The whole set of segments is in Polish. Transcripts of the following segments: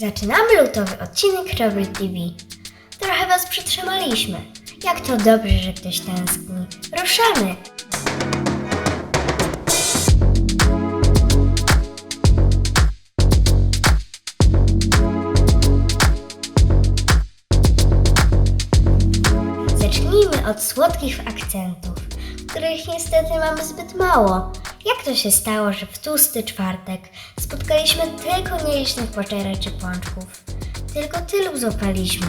Zaczynamy lutowy odcinek Robry TV. Trochę Was przytrzymaliśmy. Jak to dobrze, że ktoś tęskni. Ruszamy! Zacznijmy od słodkich akcentów, których niestety mamy zbyt mało. Jak to się stało, że w tłusty czwartek spotkaliśmy tylko nielicznych poczeraczy pączków? Tylko tylu złapaliśmy.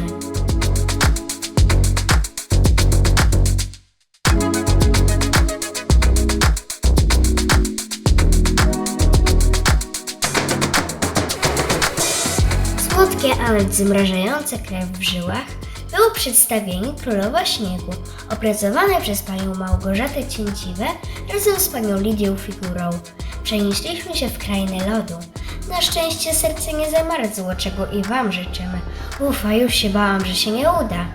Słodkie, ale zmrażające krew w żyłach było przedstawienie Królowa Śniegu, opracowane przez panią Małgorzatę Cięciwę razem z panią Lidią Figurą. Przenieśliśmy się w krainę lodu. Na szczęście serce nie zamarzło, czego i wam życzymy. Ufa, już się bałam, że się nie uda.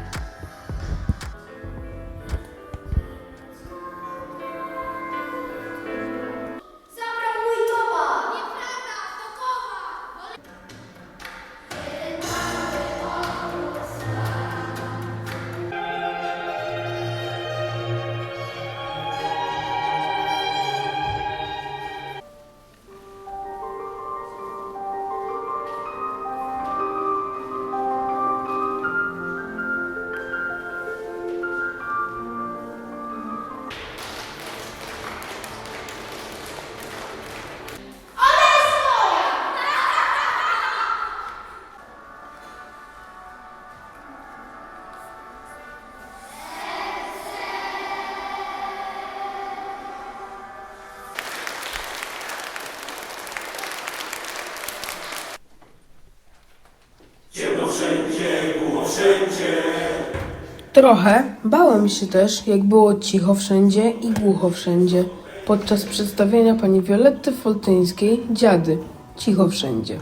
Trochę bałem się też, jak było cicho wszędzie i głucho wszędzie. Podczas przedstawienia pani Violetty Foltyńskiej Dziady. Cicho wszędzie.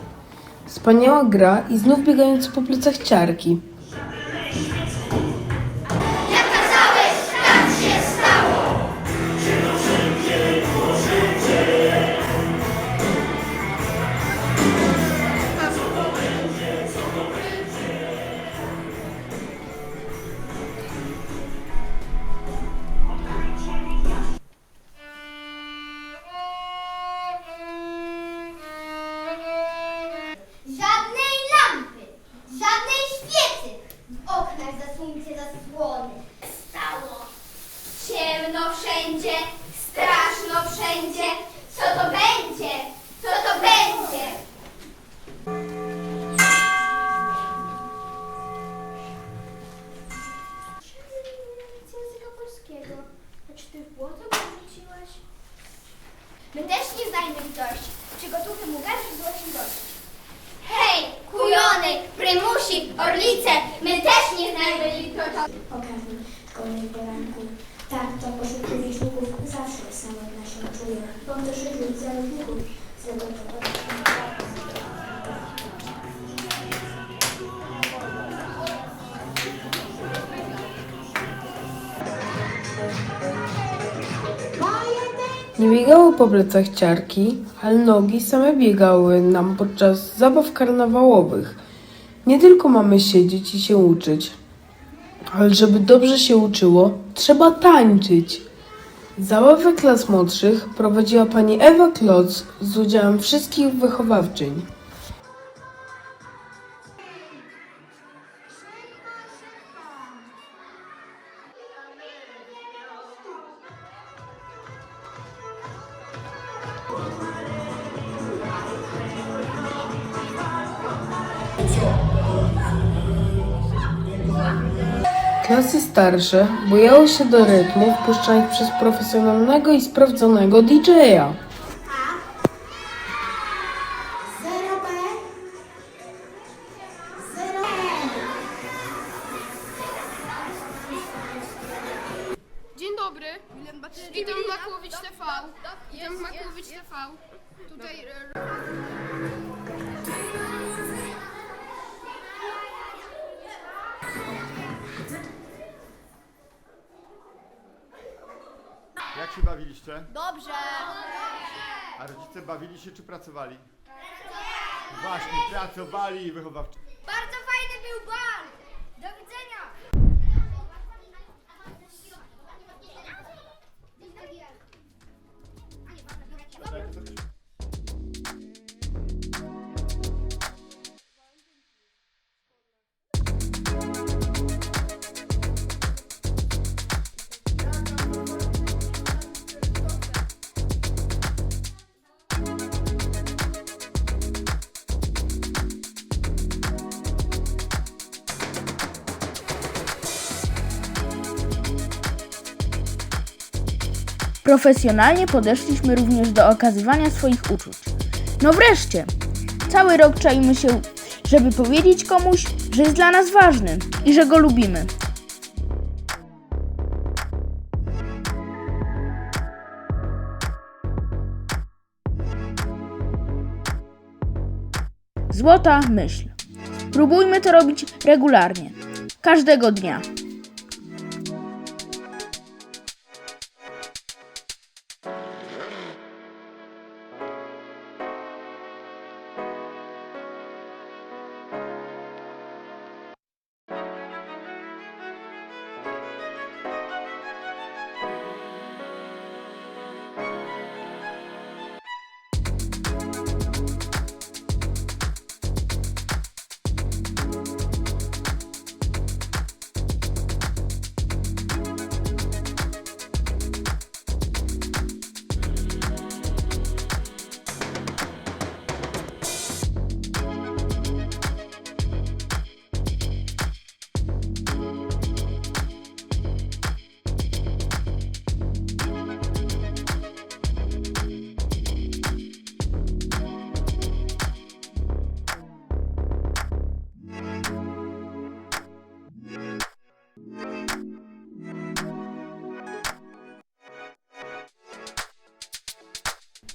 Wspaniała gra i znów biegające po plecach ciarki. My też nie znajmy litości. Przygotówmy mu garść złośliwości. Hej, kujony, prymusi, orlice, my też nie znajmy litości. Okradł szkolnych poranków. Tak, to poszukiwicz łupów zawsze samych naszych czuje. Bo to szybkich zalotników złego Nie biegały po plecach ciarki, ale nogi same biegały nam podczas zabaw karnawałowych. Nie tylko mamy siedzieć i się uczyć, ale żeby dobrze się uczyło, trzeba tańczyć. Zabawę klas młodszych prowadziła pani Ewa Kloc z udziałem wszystkich wychowawczyń. Starsze bojały się do rytmów puszczanych przez profesjonalnego i sprawdzonego DJ-a. Bawiliście? Dobrze. A rodzice bawili się czy pracowali? Właśnie, pracowali i wychowawczy. Profesjonalnie podeszliśmy również do okazywania swoich uczuć. No wreszcie! Cały rok czaimy się, żeby powiedzieć komuś, że jest dla nas ważny i że go lubimy. Złota myśl. Próbujmy to robić regularnie, każdego dnia.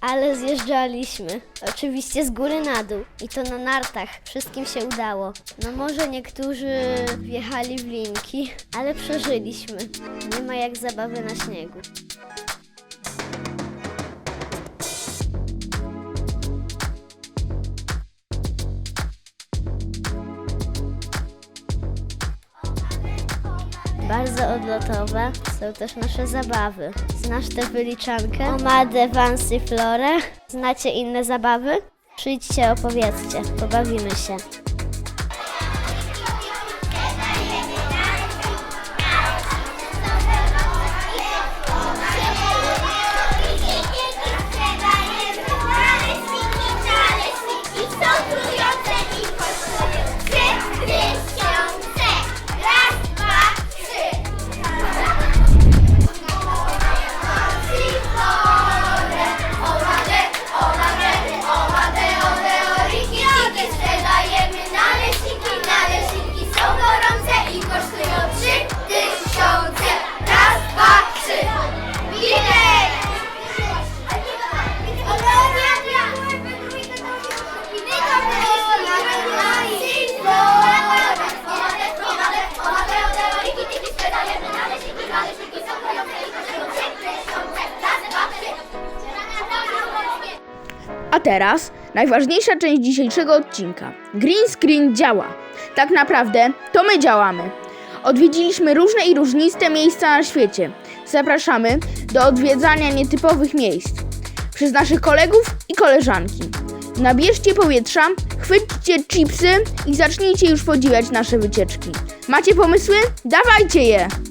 Ale zjeżdżaliśmy. Oczywiście z góry na dół. I to na nartach. Wszystkim się udało. No może niektórzy wjechali w linki, ale przeżyliśmy. Nie ma jak zabawy na śniegu. Bardzo odlotowe są też nasze zabawy. Znasz tę wyliczankę? Omadę, Vansy, Florę? Znacie inne zabawy? Przyjdźcie, opowiedzcie, pobawimy się. A teraz najważniejsza część dzisiejszego odcinka. Green screen działa. Tak naprawdę to my działamy. Odwiedziliśmy różne i różniste miejsca na świecie. Zapraszamy do odwiedzania nietypowych miejsc przez naszych kolegów i koleżanki. Nabierzcie powietrza, chwyćcie chipsy i zacznijcie już podziwiać nasze wycieczki. Macie pomysły? Dawajcie je!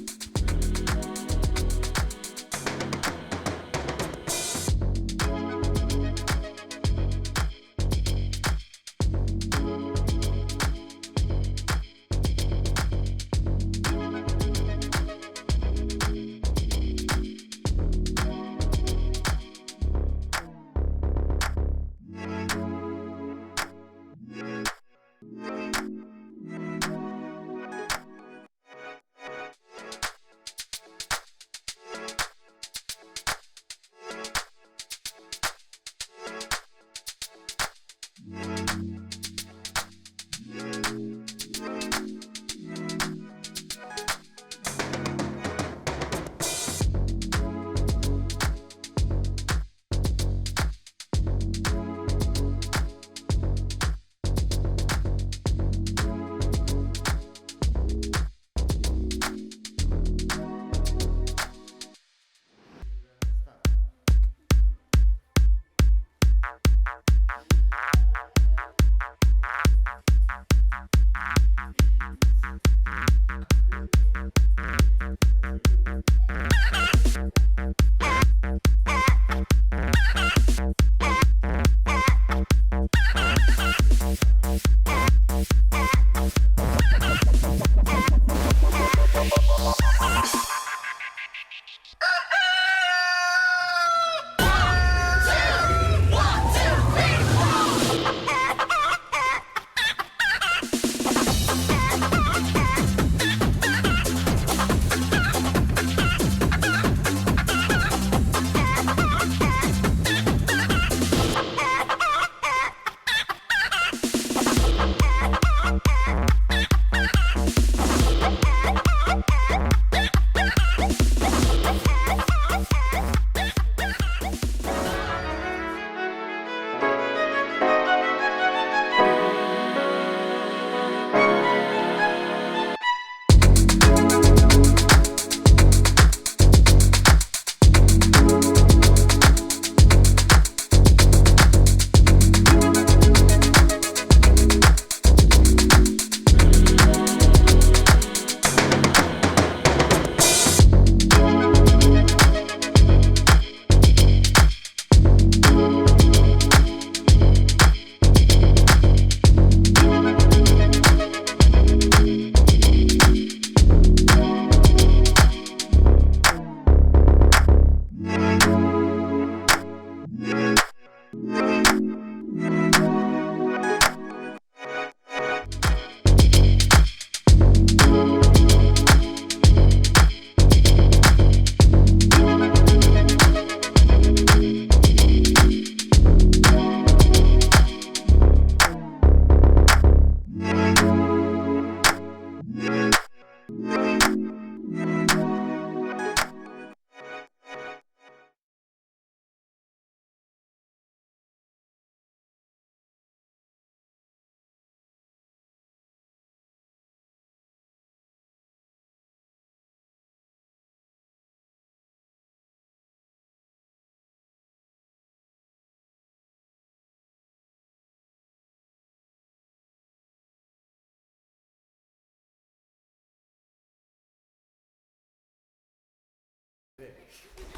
there.